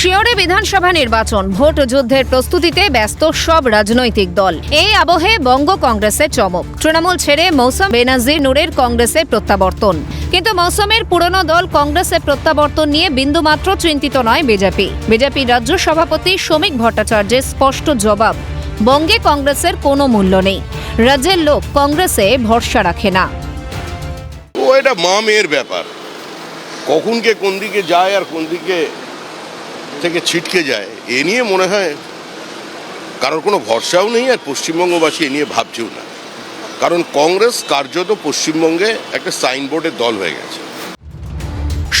শিওরে বিধানসভা নির্বাচন, ভোট যুদ্ধের প্রস্তুতিতে ব্যস্ত সব রাজনৈতিক দল। এই আবহে বঙ্গ কংগ্রেসের চমক। তৃণমূল ছেড়ে মৌসুম বেনাজির নূরের কংগ্রেসে প্রত্যাবর্তন। কিন্তু মৌসুমের পুরনো দল কংগ্রেসে প্রত্যাবর্তন নিয়ে বিন্দুমাত্র চিন্তিত নয় বিজেপি। বিজেপি রাজ্য সভাপতি শ্রমিক ভট্টাচার্যের স্পষ্ট জবাব, বঙ্গে কংগ্রেসের কোনো মূল্য নেই। রাজ্যের লোক কংগ্রেসে ভরসা রাখে না। ও এটা মা মেয়ের ব্যাপার। কখন কে কোন দিকে যায় আর কোন দিকে থেকে ছিটকে যায় এ নিয়ে মনে হয় কারোর কোনো ভরসাও নেই আর পশ্চিমবঙ্গবাসী এ নিয়ে ভাবছেও না। কারণ কংগ্রেস কার্যত পশ্চিমবঙ্গে একটা সাইনবোর্ডের দল হয়ে গেছে।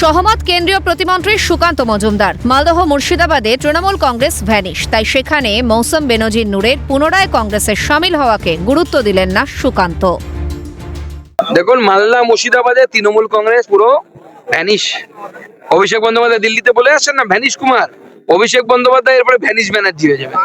সহমত কেন্দ্রীয় প্রতিমন্ত্রী সুকান্ত মজুমদার। মালদহ মুর্শিদাবাদে তৃণমূল কংগ্রেস ভ্যানিশ। তাই সেখানে মৌসুম বেনজির নূরের পুনরায় কংগ্রেসে সামিল হওয়াকে গুরুত্ব দিলেন না সুকান্ত। দেখুন মালদা মুর্শিদাবাদে তৃণমূল কংগ্রেস পুরো ভ্যানিশ। অভিষেক বন্দ্যোপাধ্যায় দিল্লিতে বলে আসছেন না, ভ্যানিশ কুমার। অভিষেক বন্দ্যোপাধ্যায় এরপরে ভ্যানিশ ব্যানার্জি হয়ে যাবে।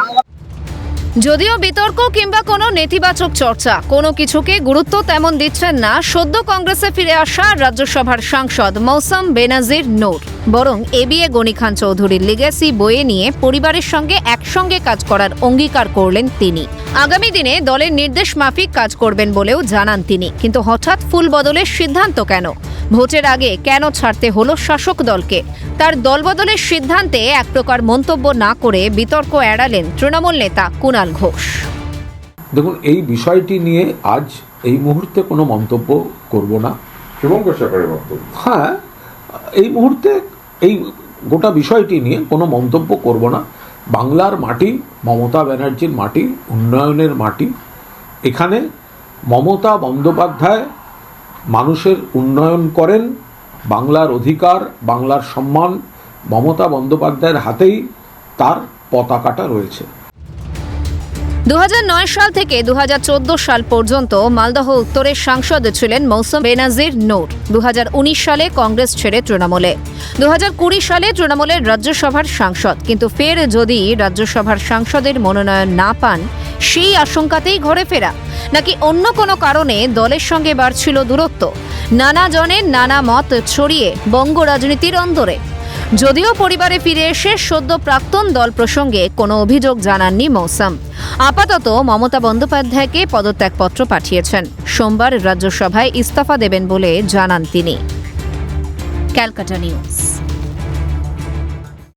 যদিও বিতর্ক কিংবা কোনো নেতিবাচক চর্চা, কোনো কিছুকে গুরুত্ব তেমন দিচ্ছেন না, সদ্য কংগ্রেসে ফিরে আসা রাজ্যসভার সাংসদ মৌসুম বেনাজির নূর। বরং এবিএ গনি খান চৌধুরীর লিগেসি বয়ে নিয়ে পরিবারের সঙ্গে একসঙ্গে কাজ করার অঙ্গীকার করলেন তিনি। আগামী দিনে দলের নির্দেশ মাফিক কাজ করবেন বলেও জানান তিনি। কিন্তু হঠাৎ ফুল বদলের সিদ্ধান্ত কেন? ভোটের আগে কেন ছাড়তে হলো শাসক দলকে? তার দলবদলের সিদ্ধান্তে এক প্রকার মন্তব্য না করে বিতর্ক এড়ালেন তৃণমূল নেতা কুণাল ঘোষ। দেখুন এই বিষয়টি নিয়ে আজ এই মুহূর্তে কোনো মন্তব্য করব না। শুভঙ্কর সরকারের বক্তব্য হ্যাঁ এই মুহূর্তে এই গোটা বিষয়টি নিয়ে কোনো মন্তব্য করব না। বাংলার মাটি মমতা ব্যানার্জির মাটি উন্নয়নের মাটি। এখানে মমতা বন্দ্যোপাধ্যায় মানুষের উন্নয়ন করেন, বাংলার অধিকার, বাংলার সম্মান মমতা বন্দ্যোপাধ্যায়ের হাতেই তার পতাকাটা রয়েছে। দু সাল থেকে দু সাল পর্যন্ত মালদহ উত্তরের সাংসদ ছিলেন মৌসুম বেনাজির নূর দু হাজার উনিশ সালে কংগ্রেস ছেড়ে তৃণমূলে দু হাজার কুড়ি সালে তৃণমূলের রাজ্যসভার সাংসদ, কিন্তু ফের যদি রাজ্যসভার সাংসদের মনোনয়ন না পান, সেই আশঙ্কাতেই ঘরে ফেরা। নাকি অন্য কোনো কারণে দলের সঙ্গে বাড়ছিল দূরত্ব? নানা জনের নানা মত ছড়িয়ে বঙ্গ রাজনীতির অন্দরে। যদিও পরিবারে ফিরে এসে সদ্য প্রাক্তন দল প্রসঙ্গে কোনো অভিযোগ জানাননি মৌসাম। আপাতত মমতা বন্দ্যোপাধ্যায়কে পদত্যাগপত্র পাঠিয়েছেন। সোমবার রাজ্যসভায় ইস্তফা দেবেন বলে জানান তিনি। Calcutta news.